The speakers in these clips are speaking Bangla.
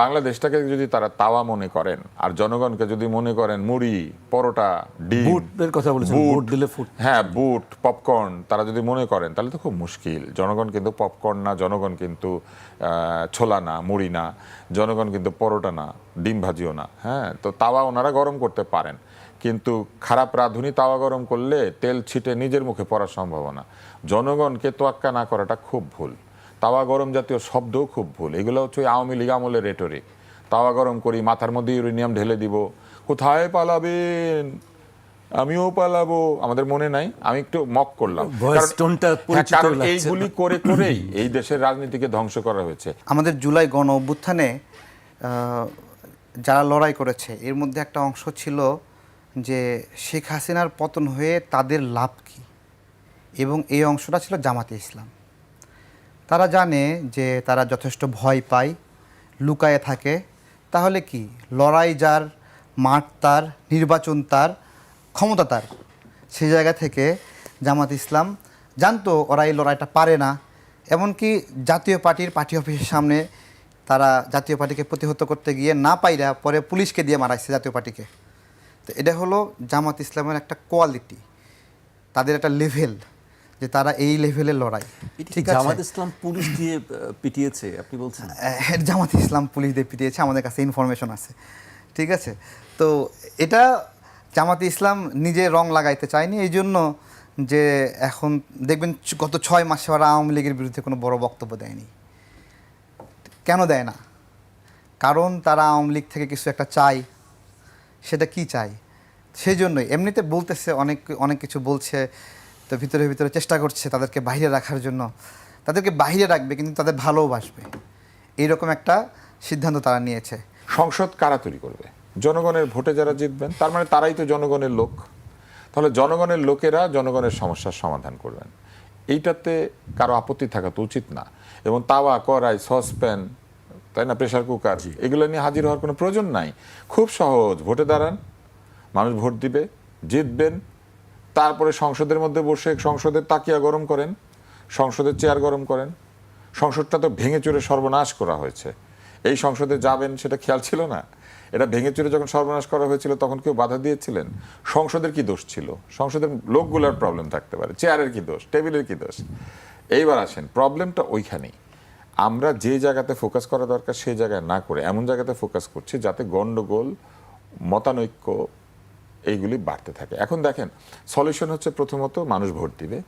বাংলাদেশটাকে যদি তারা তাওয়া মনে করেন আর জনগণকে যদি মনে করেন মুড়ি পরোটা ডিম বুটের কথা বলেছেন, বুট দিলে ফুট। হ্যাঁ বুট পপকর্ন তারা যদি মনে করেন তাহলে তো খুব মুশকিল। জনগণ কিন্তু পপকর্ন না জনগণ কিন্তু ছোলা না মুড়ি না জনগণ কিন্তু পরোটা না ডিম ভাজিও না হ্যাঁ? তো তাওয়া ওনারা গরম করতে পারেন। কিন্তু খারাপ রাঁধুনি তাওয়া গরম করলে তেল ছিটে নিজের মুখে পড়ার সম্ভাবনা। জনগণকে তোয়াক্কা না করাটা খুব ভুল। তাওয়া গরম জাতীয় শব্দও খুব ভুল। এগুলো হচ্ছে ওই আওয়ামী লীগ আমলের রেটরিক তাওয়া গরম করি মাথার মধ্যে ইউরেনিয়াম ঢেলে দিব। কোথায় পালাবেন? আমিও পালাবো। আমাদের মনে নাই। আমি একটু মক করলাম। কারণ- হ্যাঁ। এইগুলি করে করেই এই দেশের রাজনীতিকে ধ্বংস করা হয়েছে। আমাদের জুলাই গণ অভ্যুত্থানে আহ, যারা লড়াই করেছে এর মধ্যে একটা অংশ ছিল যে শেখ হাসিনার পতন হয়ে তাদের লাভ কি? এবং এই অংশটা ছিল জামাতে ইসলাম। তারা জানে যে তারা যথেষ্ট ভয় পায়, লুকায়ে থাকে। তাহলে কি? লড়াই যার, মাঠ তার, নির্বাচন তার, ক্ষমতা তার। সেই জায়গা থেকে জামাত ইসলাম জানতো ওরা এই লড়াইটা পারে না। এমনকি জাতীয় পার্টির পার্টি অফিসের সামনে তারা জাতীয় পার্টিকে প্রতিহত করতে গিয়ে না পাইরা পরে পুলিশকে দিয়ে মারাইছে জাতীয় পার্টিকে। তো এটা হলো জামাত ইসলামের একটা কোয়ালিটি, তাদের একটা লেভেল। যে তারা এই লেভেলের লড়াই। ঠিক আছে? জামাত ইসলাম পুলিশ দিয়ে পিটিয়েছে আপনি বলছেন? আহ, জামাত ইসলাম পুলিশ দিয়ে পিটিয়েছে আমাদের কাছে ইনফরমেশন আছে। ঠিক আছে? তো এটা জামাত ইসলাম নিজে রং লাগাইতে চায়নি এই জন্য যে এখন দেখবেন গত ছয় মাসে ওরা আওয়ামী লীগের বিরুদ্ধে কোনো বড় বক্তব্য দেয়নি। কেন দেয় না? কারণ তারা আওয়ামী লীগ থেকে কিছু একটা চায়। সেটা কি চাই সেই জন্যই এমনিতে বলতেছে অনেক অনেক কিছু বলছে। তো ভিতরে ভিতরে চেষ্টা করছে তাদেরকে বাইরে রাখার জন্য। তাদেরকে বাইরে রাখবে কিন্তু তাদের ভালোবাসবে এইরকম একটা সিদ্ধান্ত তারা নিয়েছে। সংসদ কারা তৈরি করবে? জনগণের ভোটে যারা জিতবেন তার মানে তারাই তো জনগণের লোক। তাহলে জনগণের লোকেরা জনগণের সমস্যার সমাধান করবেন। এইটাতে কারও আপত্তি থাকা তো উচিত না। এবং তাওয়া কড়াই সসপ্যান তাই না প্রেশার কুকার এগুলো নিয়ে হাজির হওয়ার কোনো প্রয়োজন নাই। খুব সহজ ভোটে দাঁড়ান মানুষ ভোট দিবে জিতবেন তারপরে সংসদের মধ্যে বসে সংসদের তাকিয়া গরম করেন, সংসদের চেয়ার গরম করেন। সংসদটা তো ভেঙে চুরে সর্বনাশ করা হয়েছে। এই সংসদে যাবেন সেটা খেয়াল ছিল না? এটা ভেঙে চুরে যখন সর্বনাশ করা হয়েছিল, তখন কেউ বাধা দিয়েছিলেন? সংসদের কি দোষ ছিল? সংসদের লোকগুলোর প্রবলেম থাকতে পারে। চেয়ারের কি দোষ? টেবিলের কি দোষ? এইবার আসেন প্রবলেমটা ওইখানেই। আমরা যে জায়গাতে ফোকাস করা দরকার সেই জায়গায় না করে এমন জায়গাতে ফোকাস করছি যাতে গণ্ডগোল মতানৈক্য এইগুলি বাড়তে থাকে। এখন দেখেন সলিউশন হচ্ছে প্রথমত মানুষ ভোট দিবে।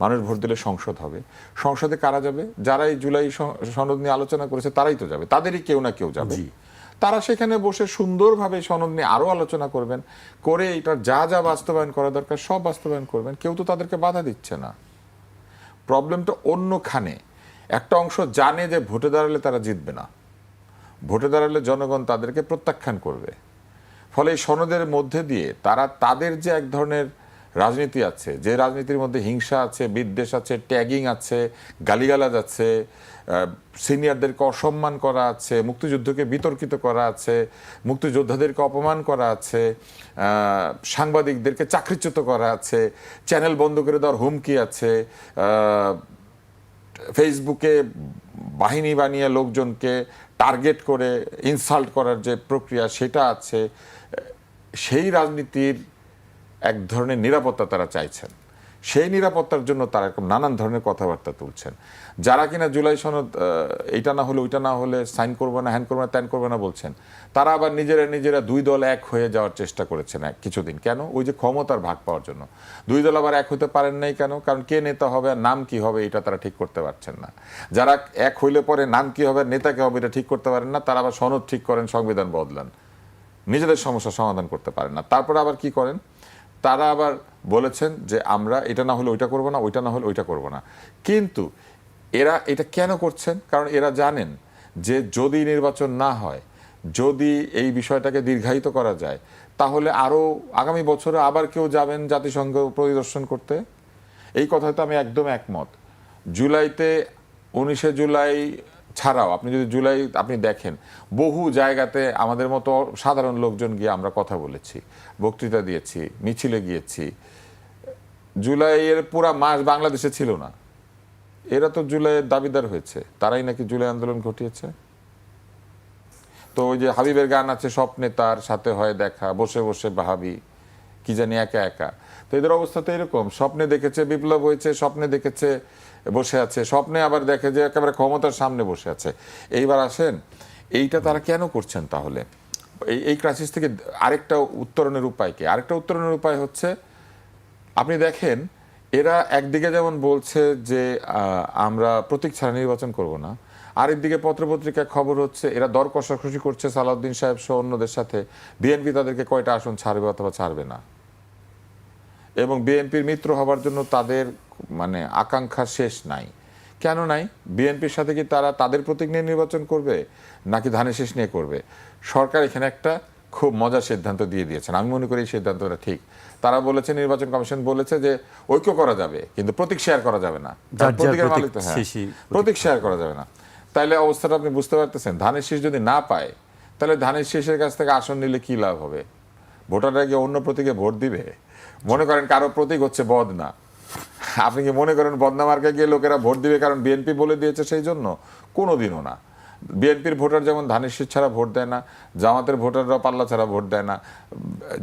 মানুষ ভোট দিলে সংসদ হবে। সংসদে কারা যাবে? যারা এই জুলাই সনদ নিয়ে আলোচনা করেছে তারাই তো যাবে। তাদেরই কেউ না কেউ যাবে। তারা সেখানে বসে সুন্দরভাবে সনদ নিয়ে আরও আলোচনা করবেন করে এটা যা যা বাস্তবায়ন করা দরকার সব বাস্তবায়ন করবেন কেউ তো তাদেরকে বাধা দিচ্ছে না। প্রবলেমটা অন্যখানে। একটা অংশ জানে যে ভোটে দাঁড়ালে তারা জিতবে না। ভোটে দাঁড়ালে জনগণ তাদেরকে প্রত্যাখ্যান করবে। ফলে সনদের মধ্যে দিয়ে তারা তাদের যে এক ধরনের রাজনীতি আছে, যে রাজনীতির মধ্যে হিংসা আছে, বিদ্বেষ আছে, ট্যাগিং আছে, গালিগালাজ আছে সিনিয়রদেরকে অসম্মান করা আছে, মুক্তিযুদ্ধকে বিতর্কিত করা আছে, মুক্তিযোদ্ধাদেরকে অপমান করা আছে সাংবাদিকদেরকে চাকরিচ্যুত করা আছে, চ্যানেল বন্ধ করে দেওয়ার হুমকি আছে ফেসবুকে বাহিনী বানিয়ে লোকজনকে টার্গেট করে ইনসাল্ট করার যে প্রক্রিয়া সেটা আছে। সেই রাজনীতির এক ধরনের নিরাপত্তা তারা চাইছেন। সেই নিরাপত্তার জন্য তারা এরকম নানান ধরনের কথাবার্তা তুলছেন। যারা কিনা জুলাই সনদ এইটা না হলে ওইটা না হলে সাইন করব না, হ্যান করব না, ত্যান করব না বলছেন, তারা আবার নিজেরা নিজেরা দুই দল এক হয়ে যাওয়ার চেষ্টা করেছেন এক কিছুদিন। কেন? ওই যে ক্ষমতার ভাগ পাওয়ার জন্য। দুই দল আবার এক হতে পারেন নাই কেন? কারণ কে নেতা হবে আর নাম কি হবে এটা তারা ঠিক করতে পারছেন না। যারা এক হইলে পরে নাম কি হবে নেতা কি হবে এটা ঠিক করতে পারেন না, তারা আবার সনদ ঠিক করেন, সংবিধান বদলান। নিজেদের সমস্যা সমাধান করতে পারেন না। তারপরে আবার কি করেন? তারা আবার বলেছেন যে, আমরা এটা না হলে ওইটা করব না, ওইটা না হলে ওইটা করব না। কিন্তু এরা এটা কেন করছেন? কারণ এরা জানেন যে, যদি নির্বাচন না হয়, যদি এই বিষয়টাকে দীর্ঘায়িত করা যায়, তাহলে আরও আগামী বছরে আবার কেউ যাবেন জাতিসংঘ পরিদর্শন করতে? এই কথাতে আমি একদম একমত। জুলাইতে, উনিশে জুলাই ছাড়াও আপনি যদি জুলাই, আপনি দেখেন, বহু জায়গাতে আমাদের মতো সাধারণ লোকজন গিয়ে আমরা কথা বলেছি, বক্তৃতা দিয়েছি, মিছিলে গিয়েছি। জুলাইয়ের পুরা মাস বাংলাদেশে ছিল না। এরা তো জুলাইয়ের দাবিদার হয়েছে। তারাই নাকি জুলাই আন্দোলন ঘটিয়েছে? তো ওই যে হাবিবের গান আছে, স্বপ্নে তার সাথে হয় দেখা, বসে বসে ভাবি, কি জানি একা একা। তো এদের অবস্থা তো এরকম, স্বপ্নে দেখেছে বিপ্লব হয়েছে, স্বপ্নে দেখেছে বসে আছে। স্বপ্নে আবার দেখে যে একেবারে ক্ষমতার সামনে বসে আছে। এইবার আসেন, এইটা তারা কেন করছেন তাহলে? এই এই ক্রাইসিস থেকে আরেকটা উত্তরণের উপায় কি? আরেকটা উত্তরণের উপায় হচ্ছে, আপনি দেখেন, এরা একদিকে যেমন বলছে যে আমরা প্রতীক ছাড়া নির্বাচন করব না, আরেকদিকে পত্রপত্রিকায় খবর হচ্ছে, এরা দর কষাকষি করছে সালাউদ্দিন সাহেব সহ অন্যদের সাথে। বিএনপি তাদেরকে কয়টা আসন ছাড়বে অথবা ছাড়বে না? এবং বিএনপির মিত্র হবার জন্য তাদের মানে আকাঙ্ক্ষা শেষ নাই। কেন নাই? বিএনপির সাথে কি তারা তাদের প্রতীক নিয়ে নির্বাচন করবে নাকি ধানের শেষ নিয়ে করবে? সরকার এখানে একটা খুব মজার সিদ্ধান্ত দিয়ে দিয়েছেন। আমি মনে করি এই সিদ্ধান্তটা ঠিক। তারা বলেছে নির্বাচন কমিশন বলেছে যে ঐক্য করা যাবে কিন্তু প্রতীক শেয়ার করা যাবে না। প্রতীকের প্রতীক মালিক তো হ্যাঁ প্রতীক। শেয়ার করা যাবে না। তাইলে অবস্থাটা আপনি বুঝতে পারতেছেন ধানের শীষ যদি না পায় তাহলে ধানের শীষের কাছ থেকে আসন নিলে কি লাভ হবে? ভোটাররা গিয়ে অন্য প্রতীকে ভোট দিবে? মনে করেন কারও প্রতীক হচ্ছে বদনা। আপনি কি মনে করেন বদনামার্কে গিয়ে লোকেরা ভোট দিবে? কারণ বিএনপি বলে দিয়েছে সেই জন্য। কোনোদিনও না। বিএনপির ভোটার যেমন ধানের ছাড়া ভোট দেয় না, জামাতের ভোটাররাও পাল্লা ছাড়া ভোট দেয় না,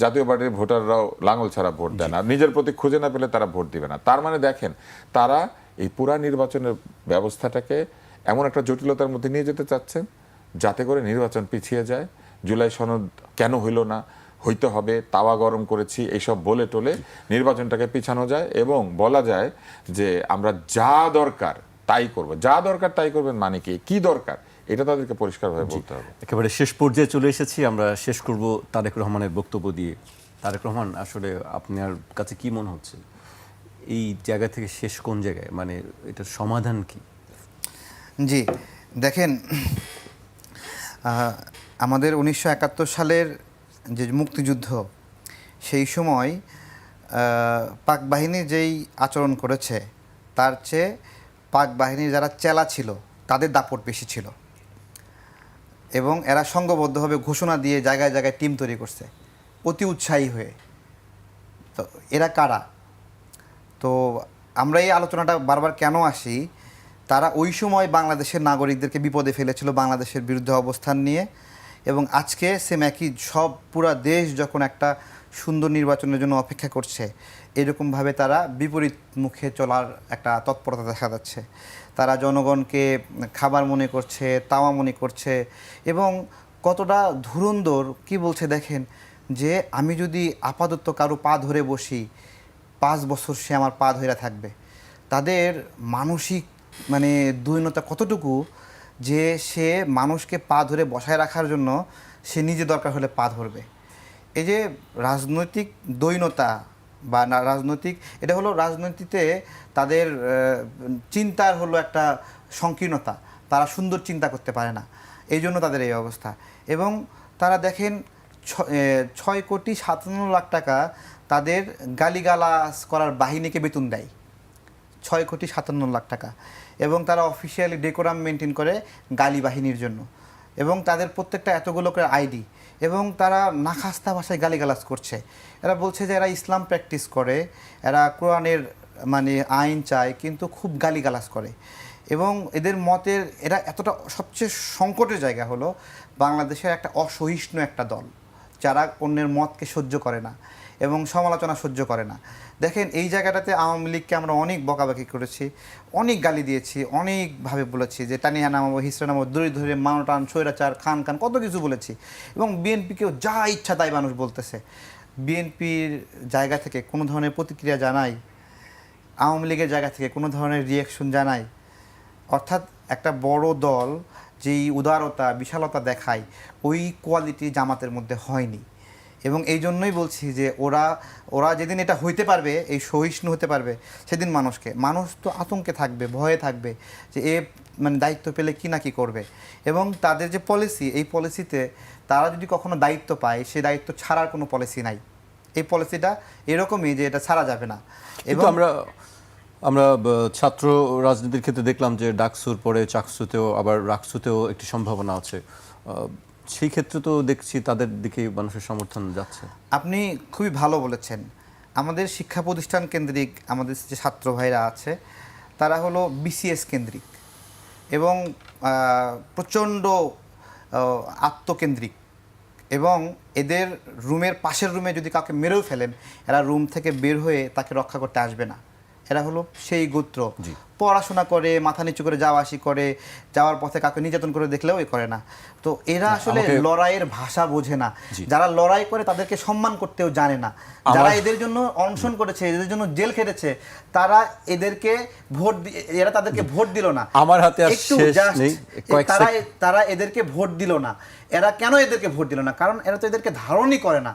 জাতীয় পার্টির ভোটাররাও লাঙল ছাড়া ভোট দেয় না। নিজের প্রতি খুঁজে না পেলে তারা ভোট দিবে না। তার মানে দেখেন, তারা এই পুরা নির্বাচনের ব্যবস্থাটাকে এমন একটা জটিলতার মধ্যে নিয়ে যেতে চাচ্ছেন, যাতে করে নির্বাচন পিছিয়ে যায়। জুলাই সনদ কেন হইল না? হইতে হবে তাওয়া গরম করেছি এইসব বলে টোলে নির্বাচনটাকে পিছানো যায় এবং বলা যায় যে আমরা যা দরকার তাই করব। যা দরকার তাই করবেন মানে কি? কি দরকার? এটা তাদেরকে পরিষ্কারভাবে বলতে হবে। একেবারে শেষ পর্যায়ে চলে এসেছি আমরা শেষ করব তারেক রহমানের বক্তব্য দিয়ে। তারেক রহমান আসলে আপনার কাছে কি মনে হচ্ছে? এই জায়গা থেকে শেষ কোন জায়গায়? মানে এটার সমাধান কি? জি দেখেন আমাদের উনিশশো একাত্তর সালের যে মুক্তিযুদ্ধ, সেই সময় পাক বাহিনী যেই আচরণ করেছে, তার চেয়ে পাক বাহিনীর যারা চেলা ছিল, তাদের দাপট বেশি ছিল। এবং এরা সঙ্গবদ্ধভাবে ঘোষণা দিয়ে জায়গায় জায়গায় টিম তৈরি করছে, অতি উৎসাহী হয়ে। তো এরা কারা? তো আমরা এই আলোচনাটা বারবার কেন আসি? তারা ওই সময় বাংলাদেশের নাগরিকদেরকে বিপদে ফেলেছিল, বাংলাদেশের বিরুদ্ধে অবস্থান নিয়ে। এবং আজকে সেম একই সব পুরা দেশ যখন একটা সুন্দর নির্বাচনের জন্য অপেক্ষা করছে, এরকমভাবে তারা বিপরীত মুখে চলার একটা তৎপরতা দেখা যাচ্ছে। তারা জনগণকে খাবার মনে করছে, তাওয়া মনে করছে এবং কতটা ধুরন্ধর, কি বলছে দেখেন, যে আমি যদি আপাতত কারও পা ধরে বসি, পাঁচ বছর সে আমার পা ধরে থাকবে। তাদের মানসিক মানে দৈন্যতা কতটুকু যে সে মানুষকে পা ধরে বসায় রাখার জন্য সে নিজে দরকার হলে পা ধরবে। এই যে রাজনৈতিক দৈনতা বা রাজনৈতিক, এটা হলো রাজনীতিতে তাদের চিন্তার হলো একটা সংকীর্ণতা। তারা সুন্দর চিন্তা করতে পারে না। এই জন্য তাদের এই অবস্থা। এবং তারা দেখেন ছয় কোটি সাতান্ন লাখ টাকা তাদের গালিগালাজ করার বাহিনীকে বেতন দেয়। ছয় কোটি সাতান্ন লাখ টাকা। এবং তারা অফিসিয়ালি ডেকোরাম মেনটেন করে গালি বাহিনীর জন্য। এবং তাদের প্রত্যেকটা এতগুলো করে আইডি। এবং তারা নাখাস্তা ভাষায় গালিগালাজ করছে। এরা বলছে যে এরা ইসলাম প্র্যাকটিস করে, এরা কোরআনের মানে আইন চায়, কিন্তু খুব গালিগালাজ করে। এবং এদের মতের এরা এতটা সবচেয়ে সংকটের জায়গা হলো বাংলাদেশের একটা অসহিষ্ণু একটা দল, যারা অন্যের মতকে সহ্য করে না। এবং সমালোচনা সহ্য করে না। দেখেন, এই জায়গাটাতে আওয়ামী লীগকে আমরা অনেক বকাবাকি করেছি, অনেক গালি দিয়েছি, অনেকভাবে বলেছি যে টানিয়া নামাবো হিসরা নামাবো, দড়ি ধরে মানটান স্বৈরাচার, খান খান, কত কিছু বলেছি। এবং বিএনপিকেও যা ইচ্ছা তাই মানুষ বলতেছে। বিএনপির জায়গা থেকে কোনো ধরনের প্রতিক্রিয়া জানাই, আওয়ামী লীগের জায়গা থেকে কোনো ধরনের রিয়াকশন জানাই, অর্থাৎ একটা বড় দল যেই উদারতা, বিশালতা দেখায়, ওই কোয়ালিটি জামাতের মধ্যে হয়নি। এবং এই জন্যই বলছি যে ওরা ওরা যেদিন এটা হইতে পারবে এই সহিষ্ণু হতে পারবে সেদিন মানুষকে। মানুষ তো আতঙ্কে থাকবে ভয়ে থাকবে যে এ মানে দায়িত্ব পেলে কি না কি করবে। এবং তাদের যে পলিসি এই পলিসিতে তারা যদি কখনো দায়িত্ব পায় সেই দায়িত্ব ছাড়ার কোনো পলিসি নাই। এই পলিসিটা এরকমই যে এটা ছাড়া যাবে না। এবং আমরা আমরা ছাত্র রাজনীতির ক্ষেত্রে দেখলাম যে ডাকসুর পরে চাকসুতেও আবার রাকসুতেও একটি সম্ভাবনা আছে। সেই ক্ষেত্রে তো দেখছি তাদের দিকে মানুষের সমর্থন যাচ্ছে। আপনি খুবই ভালো বলেছেন। আমাদের শিক্ষা প্রতিষ্ঠান কেন্দ্রিক আমাদের যে ছাত্র ভাইরা আছে, তারা হলো বিসিএস কেন্দ্রিক এবং প্রচণ্ড আত্মকেন্দ্রিক এবং এদের রুমের পাশের রুমে যদি কাউকে মেরেও ফেলেন, এরা রুম থেকে বের হয়ে তাকে রক্ষা করতে আসবে না। এরা হলো সেই গোত্র। পড়াশোনা করে মাথা নিচু করে যাওয়া আসি করে যাওয়ার পথে কাউকে নির্যাতন করে দেখলেও এ করে না। তো এরা আসলে লড়াইয়ের ভাষা বোঝে না। যারা লড়াই করে তাদেরকে সম্মান করতেও জানে না। যারা এদের জন্য অনশন করেছে এদের জন্য জেল খেটেছে তারা এদেরকে ভোট এরা তাদেরকে ভোট দিল না। আমার হাতে একটু তারা তারা এদেরকে ভোট দিল না। এরা কেন এদেরকে ভোট দিল না? কারণ এরা তো এদেরকে ধারণই করে না।